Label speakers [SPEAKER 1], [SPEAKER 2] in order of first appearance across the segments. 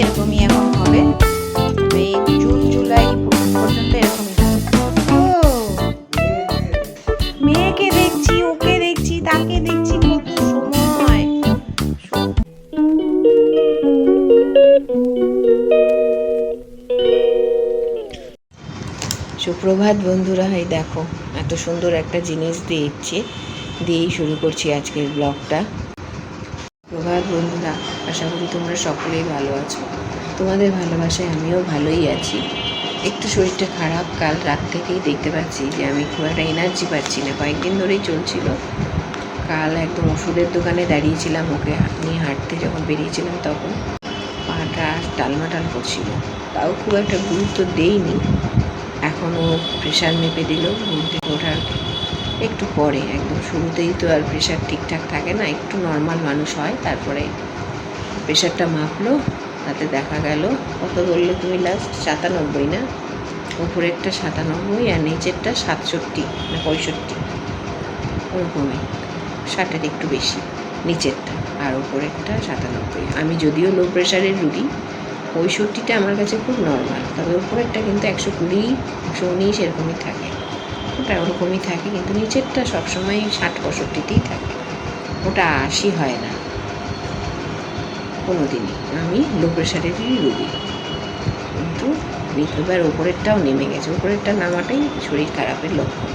[SPEAKER 1] এরকমই এখন হবে জুন জুলাই পর্যন্ত এরকমই মেয়েকে দেখছি ওকে দেখছি তাকে দেখছি কত সময় সুপ্রভাত বন্ধুরা এই দেখো এত সুন্দর একটা জিনিস দিয়েছি দিয়েই শুরু করছি আজকের ব্লগটা প্রভাত বন্ধুরা আশা করি তোমরা সকলেই ভালো আছো তোমাদের ভালোবাসায় আমিও ভালোই আছি একটু শরীরটা খারাপ কাল রাত থেকেই দেখতে পাচ্ছি যে আমি খুব একটা এনার্জি পাচ্ছি না কয়েকদিন ধরেই চলছিল কাল একদম ওষুধের দোকানে দাঁড়িয়েছিলাম ওকে নিয়ে হাঁটতে যখন বেরিয়েছিলাম তখন পাটা টাল করছিল তাও খুব একটা গুরুত্ব দেইনি এখনও প্রেশার মেপে দিল ঘুম থেকে ওঠার একটু পরে একদম শুরুতেই তো আর প্রেশার ঠিকঠাক থাকে না একটু নর্মাল মানুষ হয় তারপরে প্রেশারটা মাপলো তাতে দেখা গেল কত বললে তুমি লাস্ট সাতানব্বই না ওপরেরটা সাতানব্বই আর নিচেরটা সাতষট্টি না পঁয়ষট্টি ওরকমই ষাটের একটু বেশি নিচেরটা আর ওপরেরটা সাতানব্বই আমি যদিও লো প্রেশারের রুগী পঁয়ষট্টিটা আমার কাছে খুব নর্মাল তবে ওপরেরটা কিন্তু একশো কুড়ি একশো উনিশ এরকমই থাকে উপরেরটা ওরকমই থাকে কিন্তু নিচেরটা সবসময় ষাট পঁয়ষট্টিতেই থাকে ওটা আশি হয় না কোনো দিনই আমি লো প্রেশারেরই রুগী কিন্তু মৃত্যুবার ওপরেরটাও নেমে গেছে ওপরেরটা নামাটাই শরীর খারাপের লক্ষণ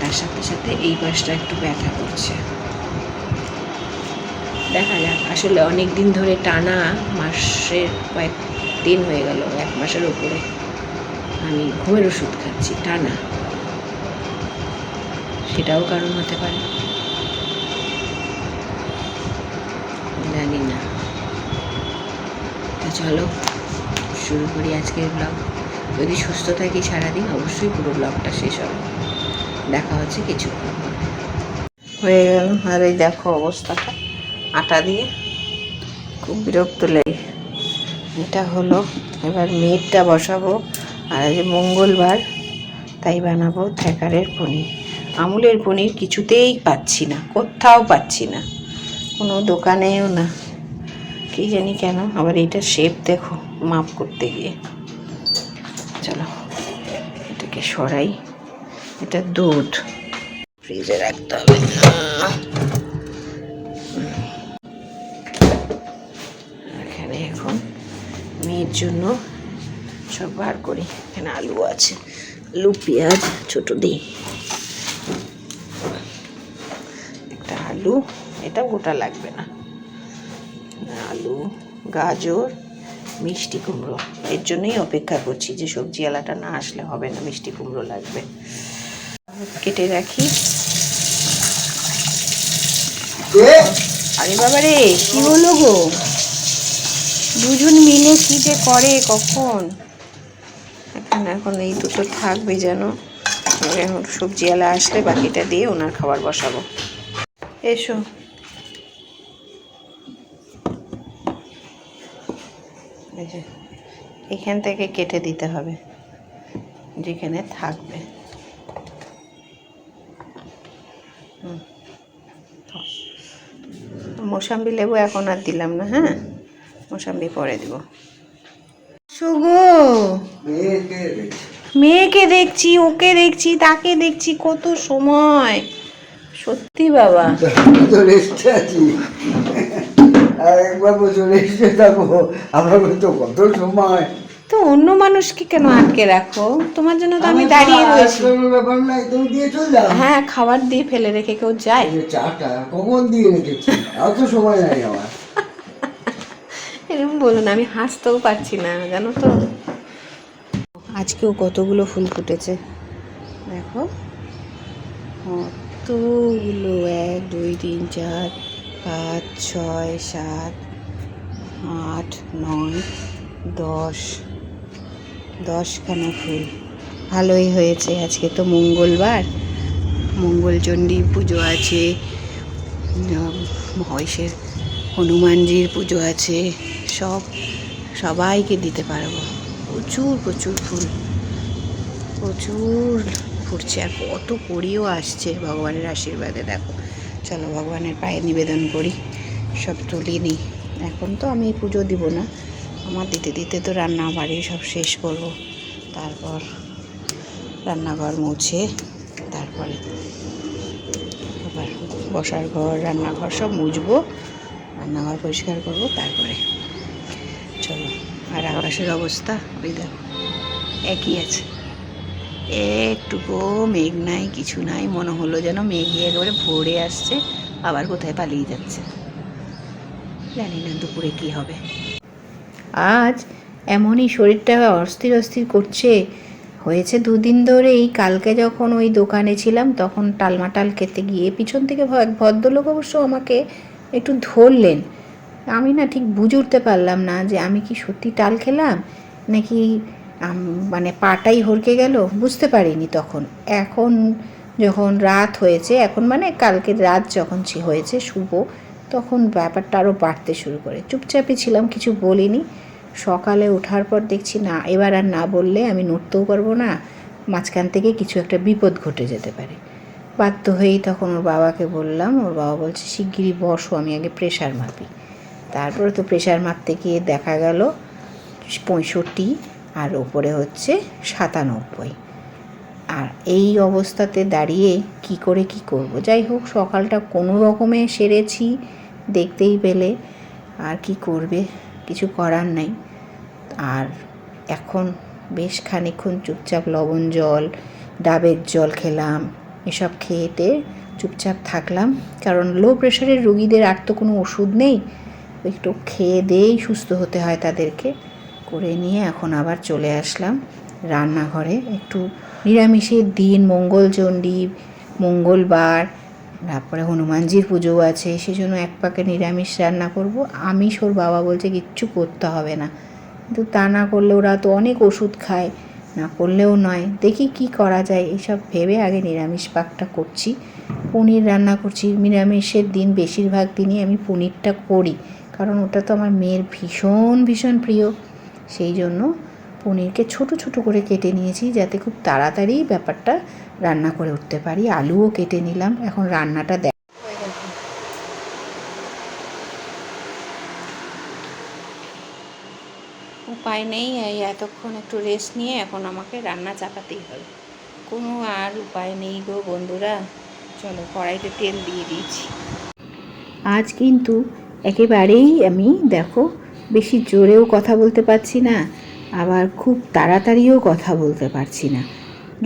[SPEAKER 1] তার সাথে সাথে এই পাশটা একটু ব্যথা করছে দেখা যাক আসলে অনেক দিন ধরে টানা মাসের কয়েক দিন হয়ে গেল এক মাসের ওপরে আমি ঘুমের ওষুধ খাচ্ছি টানা সেটাও কারণ হতে পারে জানি না তো চলো শুরু করি আজকের ব্লগ যদি সুস্থ থাকি সারাদিন অবশ্যই পুরো ব্লগটা শেষ হবে দেখা হচ্ছে কিছু হয়ে গেল আর এই দেখো অবস্থাটা আটা দিয়ে খুব বিরক্ত লাগে এটা হলো এবার মেয়েরটা বসাবো আর আজ মঙ্গলবার তাই বানাবো থ্যাকারের পনির আমুলের পনির কিছুতেই পাচ্ছি না কোথাও পাচ্ছি না কোনো দোকানেও না কি জানি কেন আবার এটা শেপ দেখো মাপ করতে গিয়ে চলো এটাকে সরাই এটা দুধ ফ্রিজে রাখতে হবে এখানে এখন মেয়ের জন্য সব বার করি এখানে আলু আছে আলু পেঁয়াজ ছোটো দিই আলু এটা গোটা লাগবে না আলু গাজর মিষ্টি কুমড়ো এর জন্যই অপেক্ষা করছি যে সবজি আলাটা না আসলে হবে না মিষ্টি কুমড়ো লাগবে কেটে রাখি আরে বাবা রে কি হলো গো দুজন মিলে কি যে করে কখন এখন এখন এই দুটো থাকবে যেন এখন সবজি আলা আসলে বাকিটা দিয়ে ওনার খাবার বসাবো এসো এখান থেকে কেটে দিতে হবে যেখানে থাকবে মোসাম্বি লেবু এখন আর দিলাম না হ্যাঁ মোসাম্বি পরে দিব সুগো মেয়েকে দেখছি ওকে দেখছি তাকে দেখছি কত সময় সত্যি বাবা চলে রেস্টে আছি আর একবার বছর আমরা তো কত সময় তো অন্য মানুষকে কেন আটকে রাখো তোমার জন্য তো আমি দাঁড়িয়ে রয়েছি ব্যাপার নাই তুমি দিয়ে চলে যাও হ্যাঁ খাবার দিয়ে ফেলে রেখে কেউ যায় চাটা কখন দিয়ে রেখেছি অত সময় নাই আমার এরকম বলুন আমি হাসতেও পারছি না জানো তো আজকেও কতগুলো ফুল ফুটেছে দেখো কতগুলো এক দুই তিন চার পাঁচ ছয় সাত আট নয় দশ দশখানা ফুল ভালোই হয়েছে আজকে তো মঙ্গলবার মঙ্গলচণ্ডী পুজো আছে মহেশের হনুমানজির পুজো আছে সব সবাইকে দিতে পারবো প্রচুর প্রচুর ফুল প্রচুর ফুটছে আর কত করিও আসছে ভগবানের আশীর্বাদে দেখো চলো ভগবানের পায়ে নিবেদন করি সব তুলি নিই এখন তো আমি পুজো দিব না আমার দিতে দিতে তো রান্না বাড়ি সব শেষ করব তারপর রান্নাঘর মুছে তারপরে আবার বসার ঘর রান্নাঘর সব মুছবো রান্নাঘর পরিষ্কার করব তারপরে চলো আর আকাশের অবস্থা ওই দেখো একই আছে একটুকু মেঘ নাই কিছু নাই মনে হলো যেন মেঘে একেবারে ভরে আসছে আবার কোথায় পালিয়ে যাচ্ছে জানি না দুপুরে কি হবে আজ এমনই শরীরটা অস্থির অস্থির করছে হয়েছে দুদিন ধরে এই কালকে যখন ওই দোকানে ছিলাম তখন টালমাটাল খেতে গিয়ে পিছন থেকে এক ভদ্রলোক অবশ্য আমাকে একটু ধরলেন আমি না ঠিক বুঝ উঠতে পারলাম না যে আমি কি সত্যি টাল খেলাম নাকি মানে পাটাই হরকে গেল বুঝতে পারিনি তখন এখন যখন রাত হয়েছে এখন মানে কালকে রাত যখন হয়েছে শুভ তখন ব্যাপারটা আরও বাড়তে শুরু করে চুপচাপই ছিলাম কিছু বলিনি সকালে ওঠার পর দেখছি না এবার আর না বললে আমি নড়তেও পারবো না মাঝখান থেকে কিছু একটা বিপদ ঘটে যেতে পারে বাধ্য হয়েই তখন ওর বাবাকে বললাম ওর বাবা বলছে শিগগিরই বসো আমি আগে প্রেশার মাপি তারপরে তো প্রেশার মাপতে গিয়ে দেখা গেল পঁয়ষট্টি আর ওপরে হচ্ছে সাতানব্বই আর এই অবস্থাতে দাঁড়িয়ে কি করে কি করব যাই হোক সকালটা কোনো রকমে সেরেছি দেখতেই পেলে আর কি করবে কিছু করার নাই আর এখন বেশ খানিক্ষণ চুপচাপ লবণ জল ডাবের জল খেলাম এসব খেয়েতে চুপচাপ থাকলাম কারণ লো প্রেশারের রুগীদের আর তো কোনো ওষুধ নেই একটু খেয়ে দিয়েই সুস্থ হতে হয় তাদেরকে করে নিয়ে এখন আবার চলে আসলাম রান্নাঘরে একটু নিরামিষের দিন মঙ্গলচণ্ডী মঙ্গলবার তারপরে হনুমানজির পুজো আছে সেজন্য এক পাকে নিরামিষ রান্না করব আমিষ ওর বাবা বলছে কিচ্ছু করতে হবে না কিন্তু তা না করলে ওরা তো অনেক ওষুধ খায় না করলেও নয় দেখি কি করা যায় এসব ভেবে আগে নিরামিষ পাকটা করছি পনির রান্না করছি নিরামিষের দিন বেশিরভাগ দিনই আমি পনিরটা করি কারণ ওটা তো আমার মেয়ের ভীষণ ভীষণ প্রিয় সেই জন্য পনিরকে ছোট ছোট করে কেটে নিয়েছি যাতে খুব তাড়াতাড়ি ব্যাপারটা রান্না করে উঠতে পারি আলুও কেটে নিলাম এখন রান্নাটা দেখ উপায় নেই এই এতক্ষণ একটু রেস্ট নিয়ে এখন আমাকে রান্না চাপাতেই হবে কোনো আর উপায় নেই গো বন্ধুরা চলো কড়াইতে তেল দিয়ে দিয়েছি আজ কিন্তু একেবারেই আমি দেখো বেশি জোরেও কথা বলতে পারছি না আবার খুব তাড়াতাড়িও কথা বলতে পারছি না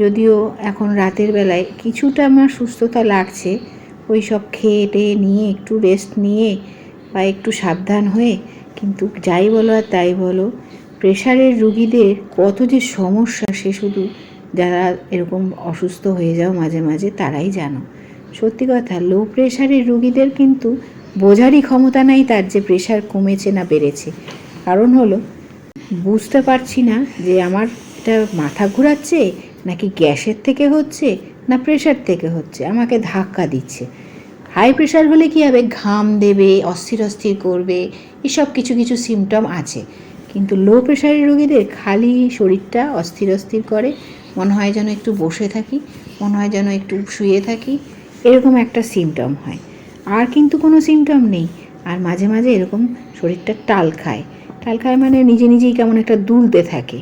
[SPEAKER 1] যদিও এখন রাতের বেলায় কিছুটা আমার সুস্থতা লাগছে ওই সব খেয়ে টেয়ে নিয়ে একটু রেস্ট নিয়ে বা একটু সাবধান হয়ে কিন্তু যাই বলো আর তাই বলো প্রেশারের রুগীদের কত যে সমস্যা সে শুধু যারা এরকম অসুস্থ হয়ে যাও মাঝে মাঝে তারাই জানো সত্যি কথা লো প্রেশারের রুগীদের কিন্তু বোঝারই ক্ষমতা নাই তার যে প্রেশার কমেছে না বেড়েছে কারণ হলো বুঝতে পারছি না যে আমার এটা মাথা ঘুরাচ্ছে নাকি গ্যাসের থেকে হচ্ছে না প্রেশার থেকে হচ্ছে আমাকে ধাক্কা দিচ্ছে হাই প্রেশার হলে কী হবে ঘাম দেবে অস্থির অস্থির করবে এসব কিছু কিছু সিমটম আছে কিন্তু লো প্রেশারের রোগীদের খালি শরীরটা অস্থির অস্থির করে মনে হয় যেন একটু বসে থাকি মনে হয় যেন একটু শুয়ে থাকি এরকম একটা সিমটম হয় আর কিন্তু কোনো সিমটম নেই আর মাঝে মাঝে এরকম শরীরটা টাল খায় টাল খায় মানে নিজে নিজেই কেমন একটা দুলতে থাকে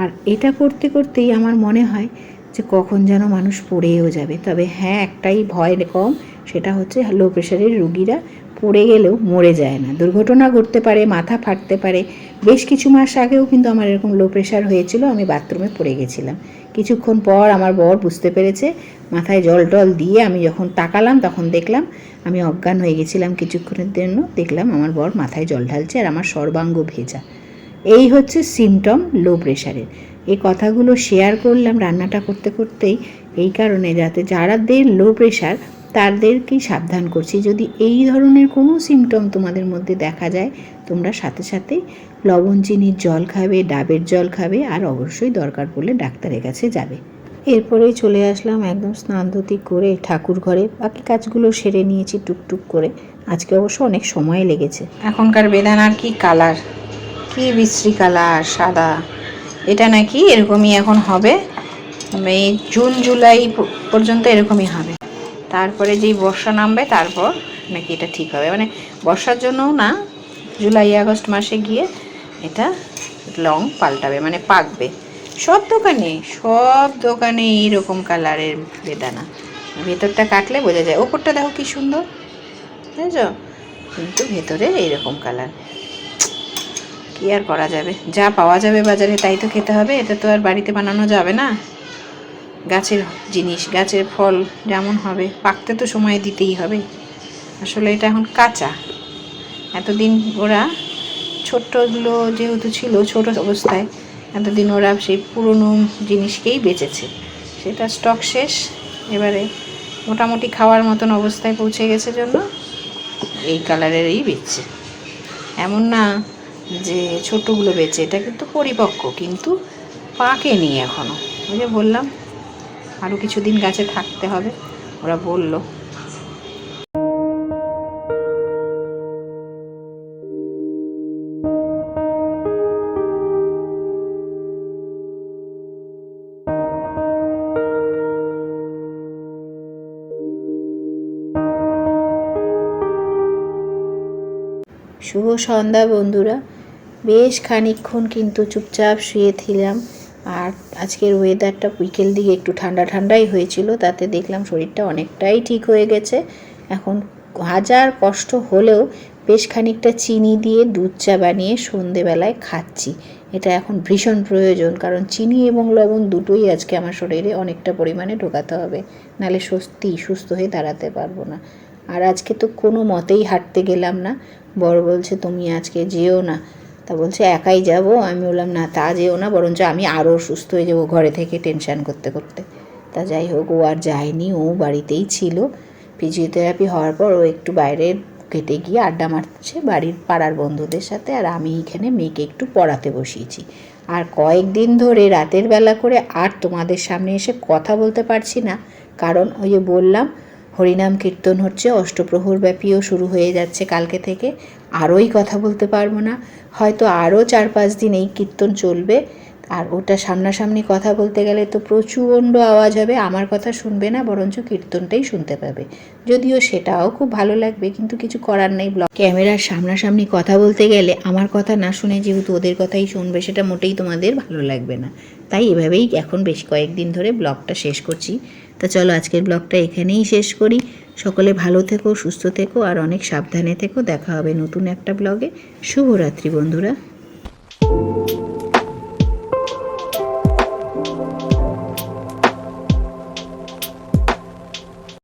[SPEAKER 1] আর এটা করতে করতেই আমার মনে হয় যে কখন যেন মানুষ পড়েও যাবে তবে হ্যাঁ একটাই ভয় কম সেটা হচ্ছে লো প্রেশারের রুগীরা পড়ে গেলেও মরে যায় না দুর্ঘটনা ঘটতে পারে মাথা ফাটতে পারে বেশ কিছু মাস আগেও কিন্তু আমার এরকম লো প্রেশার হয়েছিল আমি বাথরুমে পড়ে গেছিলাম কিছুক্ষণ পর আমার বর বুঝতে পেরেছে মাথায় জল টল দিয়ে আমি যখন তাকালাম তখন দেখলাম আমি অজ্ঞান হয়ে গেছিলাম কিছুক্ষণের জন্য দেখলাম আমার বর মাথায় জল ঢালছে আর আমার সর্বাঙ্গ ভেজা এই হচ্ছে সিমটম লো প্রেশারের এই কথাগুলো শেয়ার করলাম রান্নাটা করতে করতেই এই কারণে যাতে যারাদের লো প্রেশার তাদেরকেই সাবধান করছি যদি এই ধরনের কোনো সিমটম তোমাদের মধ্যে দেখা যায় তোমরা সাথে সাথে লবণ চিনির জল খাবে ডাবের জল খাবে আর অবশ্যই দরকার পড়লে ডাক্তারের কাছে যাবে এরপরে চলে আসলাম একদম স্নান ধুতি করে ঠাকুর ঘরে বাকি কাজগুলো সেরে নিয়েছি টুকটুক করে আজকে অবশ্য অনেক সময় লেগেছে এখনকার বেদানার কি কালার কি বিশ্রী কালার সাদা এটা নাকি এরকমই এখন হবে এই জুন জুলাই পর্যন্ত এরকমই হবে তারপরে যেই বর্ষা নামবে তারপর নাকি এটা ঠিক হবে মানে বর্ষার জন্যও না জুলাই আগস্ট মাসে গিয়ে এটা লং পাল্টাবে মানে পাকবে সব দোকানে সব দোকানে এইরকম কালারের বেদানা ভেতরটা কাটলে বোঝা যায় ওপরটা দেখো কি সুন্দর বুঝেছ কিন্তু ভেতরে এইরকম কালার কী আর করা যাবে যা পাওয়া যাবে বাজারে তাই তো খেতে হবে এটা তো আর বাড়িতে বানানো যাবে না গাছের জিনিস গাছের ফল যেমন হবে পাকতে তো সময় দিতেই হবে আসলে এটা এখন কাঁচা এতদিন ওরা ছোট্টগুলো যেহেতু ছিল ছোট অবস্থায় এতদিন ওরা সেই পুরনো জিনিসকেই বেঁচেছে সেটা স্টক শেষ এবারে মোটামুটি খাওয়ার মতন অবস্থায় পৌঁছে গেছে জন্য এই কালারেরই বেচছে এমন না যে ছোটগুলো বেচে এটা কিন্তু পরিপক্ক কিন্তু পাকেনি এখনও ওই যে বললাম আরও কিছুদিন গাছে থাকতে হবে ওরা বলল শুভ সন্ধ্যা বন্ধুরা বেশ খানিক্ষণ কিন্তু চুপচাপ শুয়েছিলাম আর আজকের ওয়েদারটা বিকেল দিকে একটু ঠান্ডা ঠান্ডাই হয়েছিল তাতে দেখলাম শরীরটা অনেকটাই ঠিক হয়ে গেছে এখন হাজার কষ্ট হলেও বেশ খানিকটা চিনি দিয়ে দুধ চা বানিয়ে সন্ধেবেলায় খাচ্ছি এটা এখন ভীষণ প্রয়োজন কারণ চিনি এবং লবণ দুটোই আজকে আমার শরীরে অনেকটা পরিমাণে ঢোকাতে হবে নালে সত্যি সুস্থ হয়ে দাঁড়াতে পারবো না আর আজকে তো কোনো মতেই হাঁটতে গেলাম না বড় বলছে তুমি আজকে যেও না তা বলছে একাই যাব আমি বললাম না তা যেও না বরঞ্চ আমি আরও সুস্থ হয়ে যাবো ঘরে থেকে টেনশান করতে করতে তা যাই হোক ও আর যায়নি ও বাড়িতেই ছিল ফিজিওথেরাপি হওয়ার পর ও একটু বাইরে কেটে গিয়ে আড্ডা মারছে বাড়ির পাড়ার বন্ধুদের সাথে আর আমি এখানে মেয়েকে একটু পড়াতে বসিয়েছি আর কয়েকদিন ধরে রাতের বেলা করে আর তোমাদের সামনে এসে কথা বলতে পারছি না কারণ ওই যে বললাম হরিনাম কীর্তন হচ্ছে অষ্টপ্রহর ব্যাপীও শুরু হয়ে যাচ্ছে কালকে থেকে আরোই কথা বলতে পারবো না হয়তো আরও চার পাঁচ দিন এই কীর্তন চলবে আর ওটা সামনাসামনি কথা বলতে গেলে তো প্রচণ্ড আওয়াজ হবে আমার কথা শুনবে না বরঞ্চ কীর্তনটাই শুনতে পাবে যদিও সেটাও খুব ভালো লাগবে কিন্তু কিছু করার নেই ব্লগ ক্যামেরার সামনাসামনি কথা বলতে গেলে আমার কথা না শুনে যেহেতু ওদের কথাই শুনবে সেটা মোটেই তোমাদের ভালো লাগবে না তাই এভাবেই এখন বেশ কয়েকদিন ধরে ব্লগটা শেষ করছি তা চলো আজকের ব্লগটা এখানেই শেষ করি সকলে ভালো থেকো সুস্থ থেকো আর অনেক সাবধানে থেকো দেখা হবে নতুন একটা ব্লগে শুভরাত্রি বন্ধুরা